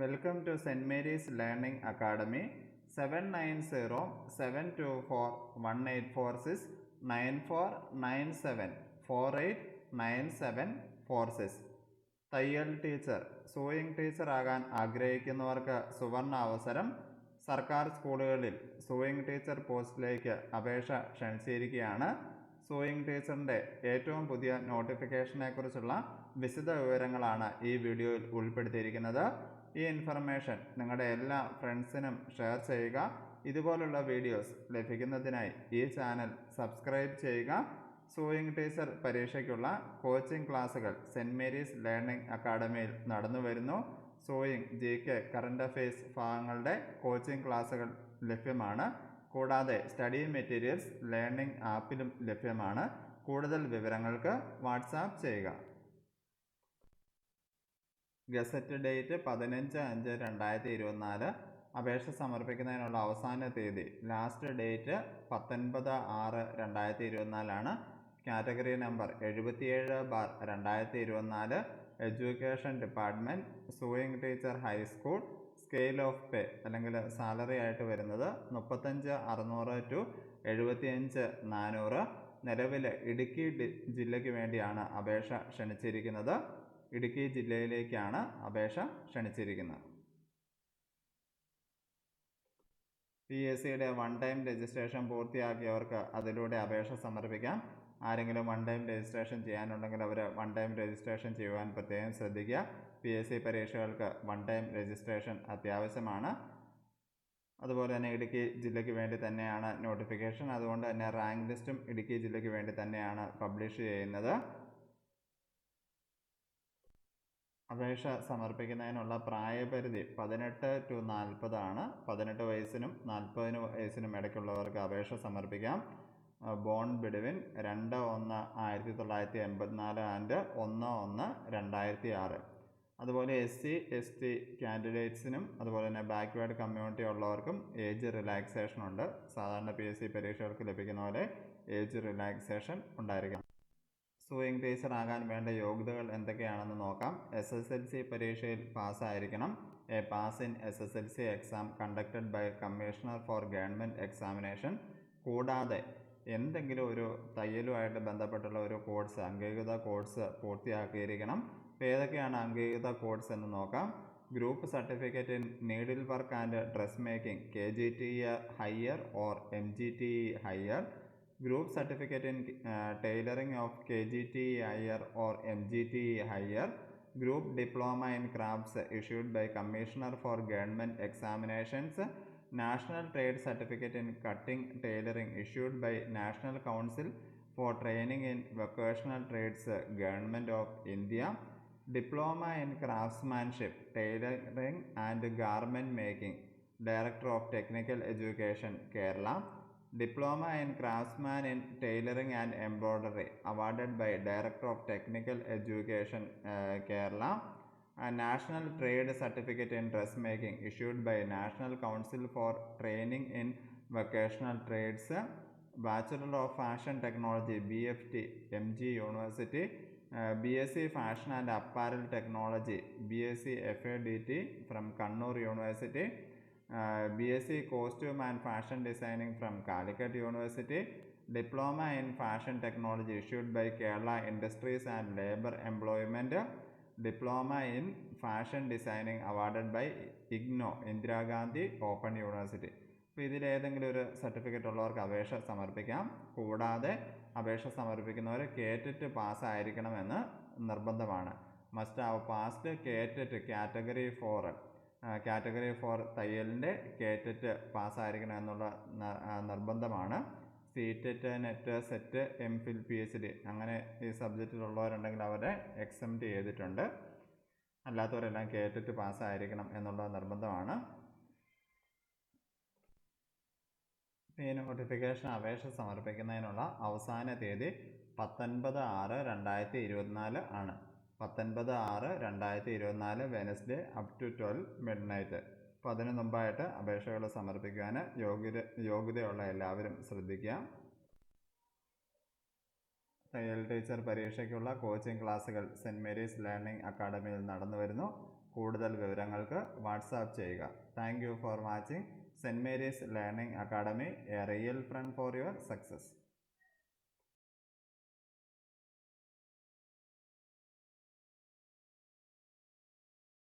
Welcome to Saint Mary's learning academy seven nine zero seven two four one eight four six nine four nine seven four eight nine seven four six തയ്യൽ teacher sewing teacher ആകാൻ ആഗ്രഹിക്കുന്നവർക്ക് സുവർണ അവസരം. സർക്കാർ സ്കൂളുകളിൽ sewing teacher പോസ്റ്റിലേക്ക് അപേക്ഷ ക്ഷണിച്ചിരിക്കുകയാണ്. Sewing ടീച്ചറിന്റെ ഏറ്റവും പുതിയ നോട്ടിഫിക്കേഷനെക്കുറിച്ചുള്ള വിശദ വിവരങ്ങളാണ് ഈ വീഡിയോയിൽ ഉൾപ്പെടുത്തിയിരിക്കുന്നത്. ഈ ഇൻഫർമേഷൻ നിങ്ങളുടെ എല്ലാ ഫ്രണ്ട്സിനും ഷെയർ ചെയ്യുക. ഇതുപോലുള്ള വീഡിയോസ് ലഭിക്കുന്നതിനായി ഈ ചാനൽ സബ്സ്ക്രൈബ് ചെയ്യുക. സൂയിങ് ടീച്ചർ പരീക്ഷയ്ക്കുള്ള കോച്ചിംഗ് ക്ലാസ്സുകൾ സെന്റ് മേരീസ് ലേണിംഗ് അക്കാഡമിയിൽ നടന്നു വരുന്നു. Sewing G K current affairs ഭാഗങ്ങളുടെ കോച്ചിംഗ് ക്ലാസ്സുകൾ ലഭ്യമാണ്. കൂടാതെ സ്റ്റഡി മെറ്റീരിയൽസ് ലേണിംഗ് ആപ്പിലും ലഭ്യമാണ്. കൂടുതൽ വിവരങ്ങൾക്ക് വാട്സാപ്പ് ചെയ്യുക. ഗസറ്റ് ഡേറ്റ് പതിനഞ്ച് അഞ്ച് രണ്ടായിരത്തി ഇരുപത്തിനാല്. അപേക്ഷ സമർപ്പിക്കുന്നതിനുള്ള അവസാന തീയതി ലാസ്റ്റ് ഡേറ്റ് പത്തൊൻപത് ആറ് രണ്ടായിരത്തി ഇരുപത്തിനാലാണ്. കാറ്റഗറി നമ്പർ എഴുപത്തിയേഴ് ബാർ രണ്ടായിരത്തി ഇരുപത്തിനാല്. Education department sewing teacher high school scale of pay അല്ലെങ്കിൽ സാലറി ആയിട്ട് വരുന്നത് മുപ്പത്തഞ്ച് അറുന്നൂറ് ടു എഴുപത്തിയഞ്ച് നാനൂറ്. നിലവിൽ ഇടുക്കി ജില്ലയ്ക്ക് വേണ്ടിയാണ് അപേക്ഷ ക്ഷണിച്ചിരിക്കുന്നത്. ഇടുക്കി ജില്ലയിലേക്കാണ് അപേക്ഷ ക്ഷണിച്ചിരിക്കുന്നത്. പി എസ് സിയുടെ വൺ ടൈം രജിസ്ട്രേഷൻ പൂർത്തിയാക്കിയവർക്ക് അതിലൂടെ അപേക്ഷ സമർപ്പിക്കാം. ആരെങ്കിലും വൺ ടൈം രജിസ്ട്രേഷൻ ചെയ്യാനുണ്ടെങ്കിൽ അവർ വൺ ടൈം രജിസ്ട്രേഷൻ ചെയ്യുവാൻ പ്രത്യേകം ശ്രദ്ധിക്കുക. പി എസ് സി പരീക്ഷകൾക്ക് വൺ ടൈം രജിസ്ട്രേഷൻ അത്യാവശ്യമാണ്. അതുപോലെ തന്നെ ഇടുക്കി ജില്ലയ്ക്ക് വേണ്ടി തന്നെയാണ് നോട്ടിഫിക്കേഷൻ അതുകൊണ്ട് തന്നെ റാങ്ക് ലിസ്റ്റും ഇടുക്കി ജില്ലയ്ക്ക് വേണ്ടി തന്നെയാണ് പബ്ലിഷ് ചെയ്യുന്നത്. അപേക്ഷ സമർപ്പിക്കുന്നതിനുള്ള പ്രായപരിധി പതിനെട്ട് ടു നാൽപ്പതാണ് പതിനെട്ട് വയസ്സിനും നാൽപ്പതിന് വയസ്സിനും ഇടയ്ക്കുള്ളവർക്ക് അപേക്ഷ സമർപ്പിക്കാം. ബോൺ ബിഡുവിൻ രണ്ട് ഒന്ന് ആയിരത്തി തൊള്ളായിരത്തി എൺപത്തിനാല് ആൻഡ് ഒന്ന് ഒന്ന് രണ്ടായിരത്തി ആറ്. അതുപോലെ എസ് സി എസ് ടി കാൻഡിഡേറ്റ്സിനും അതുപോലെ തന്നെ ബാക്ക്വേർഡ് കമ്മ്യൂണിറ്റി ഉള്ളവർക്കും ഏജ് റിലാക്സേഷൻ ഉണ്ട്. സാധാരണ പി എസ് സി പരീക്ഷകൾക്ക് ലഭിക്കുന്ന പോലെ ഏജ് റിലാക്സേഷൻ ഉണ്ടായിരിക്കണം. സൂയിങ് ടീച്ചർ ആകാൻ വേണ്ട യോഗ്യതകൾ എന്തൊക്കെയാണെന്ന് നോക്കാം. എസ് എസ് എൽ സി പരീക്ഷയിൽ പാസ്സായിരിക്കണം. A pass in S S L C exam conducted by commissioner for government examination കൂടാതെ എന്തെങ്കിലും ഒരു തയ്യലുമായിട്ട് ബന്ധപ്പെട്ടുള്ള ഒരു കോഴ്സ് അംഗീകൃത കോഴ്സ് പൂർത്തിയാക്കിയിരിക്കണം. അപ്പോൾ ഏതൊക്കെയാണ് അംഗീകൃത കോഴ്സ് എന്ന് നോക്കാം. Group certificate in needle work and dress making K G T E higher or M G T E higher group certificate in uh, tailoring of KGT higher or MGT higher, group diploma in crafts issued by Commissioner for Government Examinations, national trade certificate in cutting tailoring issued by National Council for Training in Vocational Trades Government of India, diploma in craftsmanship, tailoring and garment making, Director of Technical Education, Kerala, Diploma in Craftsman in Tailoring and Embroidery awarded by Director of Technical Education uh, Kerala. A National Trade Certificate in Dressmaking issued by National Council for Training in Vocational Trades. Bachelor of Fashion Technology BFT MG University. Uh, BSc Fashion and Apparel Technology BSc FADT from Kannur University. B S C costume and fashion designing from Calicut university diploma in fashion technology issued by Kerala industries and labour employment diploma in fashion designing awarded by IGNOU Indira Gandhi open university അപ്പോൾ ഇതിലേതെങ്കിലും ഒരു certificate ഉള്ളവർക്ക് അപേക്ഷ സമർപ്പിക്കാം. കൂടാതെ അപേക്ഷ സമർപ്പിക്കുന്നവർ KTET പാസ്സായിരിക്കണമെന്ന് നിർബന്ധമാണ്. Must have passed KTET category four category four തയ്യലിന്റെ KTET പാസ്സായിരിക്കണം എന്നുള്ള നിർബന്ധമാണ്. TET NET SET M Phil P H D അങ്ങനെ ഈ സബ്ജക്റ്റിലുള്ളവരുണ്ടെങ്കിൽ അവരെ എക്സംറ്റ് ചെയ്തിട്ടുണ്ട്. അല്ലാത്തവരെല്ലാം കേറ്ററ്റ് പാസ്സായിരിക്കണം എന്നുള്ള നിർബന്ധമാണ്. ഈ നോട്ടിഫിക്കേഷൻ അപേക്ഷ സമർപ്പിക്കുന്നതിനുള്ള അവസാന തീയതി പത്തൊൻപത് ആറ് രണ്ടായിരത്തി ഇരുപത്തിനാല് ആണ്. പത്തൊൻപത് ആറ് രണ്ടായിരത്തി ഇരുപത്തിനാല് Wednesday up to twelve midnight അപ്പോൾ അതിന് മുമ്പായിട്ട് അപേക്ഷകൾ സമർപ്പിക്കുവാൻ യോഗ്യത യോഗ്യതയുള്ള എല്ലാവരും ശ്രദ്ധിക്കുക. തയ്യൽ ടീച്ചർ പരീക്ഷയ്ക്കുള്ള കോച്ചിംഗ് ക്ലാസ്സുകൾ സെന്റ് മേരീസ് ലേണിംഗ് അക്കാഡമിയിൽ നടന്നു വരുന്നു. കൂടുതൽ വിവരങ്ങൾക്ക് വാട്സാപ്പ് ചെയ്യുക. Thank you for watching Saint Mary's learning academy a real friend for your success.